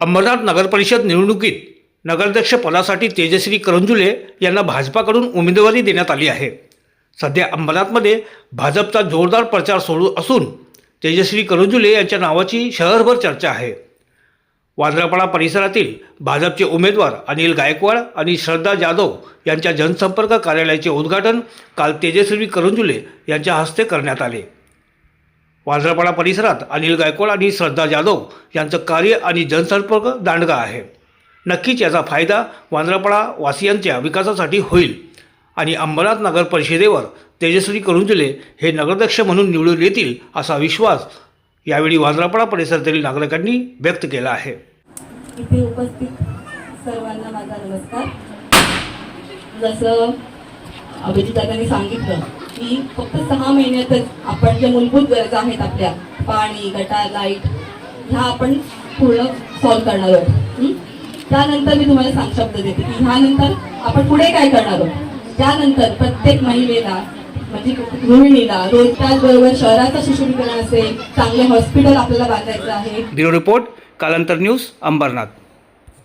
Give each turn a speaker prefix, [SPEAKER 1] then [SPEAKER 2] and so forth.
[SPEAKER 1] अंबरनाथ नगरपरिषद निवडणुकीत नगराध्यक्ष पदासाठी तेजश्री करंजुले यांना भाजपाकडून उमेदवारी देण्यात आली आहे. सध्या अंबरनाथमध्ये भाजपचा जोरदार प्रचार सुरू असून तेजश्री करंजुले यांच्या नावाची शहरभर चर्चा आहे. वांद्रापाडा परिसरातील भाजपचे उमेदवार अनिल गायकवाड आणि श्रद्धा जाधव यांच्या जनसंपर्क कार्यालयाचे उद्घाटन काल तेजस्वी करंजुले यांच्या हस्ते करण्यात आले. वांद्रापाडा परिसरात अनिल गायकवाड आणि श्रद्धा जाधव यांचं कार्य आणि जनसंपर्क दांडगा आहे. नक्कीच याचा फायदा वांद्रापाडा वासियांच्या विकासासाठी होईल. आणि अंबरनाथ नगर परिषदेवर तेजस्वी करुंजले हे नगराध्यक्ष म्हणून निवडून येतील असा विश्वास यावेळी वांद्रापाडा परिसरातील नागरिकांनी व्यक्त केला आहे.
[SPEAKER 2] इथे उपस्थित सर्वांना माझा नमस्कार. जसं अभिजितांनी सांगितलं की फक्त सहा महिन्यातच आपण ज्या मूलभूत गरजा आहेत आपल्या पाणी गटार लाइट ह्या आपण पूर्ण सॉल्व्ह करणार आहोत. त्यानंतर मी तुम्हाला सांग शब्द देते की ह्यानंतर आपण पुढे काय करणार आहोत? त्यानंतर प्रत्येक महिलेला म्हणजे गृहिणीला रोजगार शहराचं सुशोभीकरण असेल चांगले हॉस्पिटल आपल्याला बांधायचं आहे.
[SPEAKER 1] Bureau report Kalantar news Ambernath.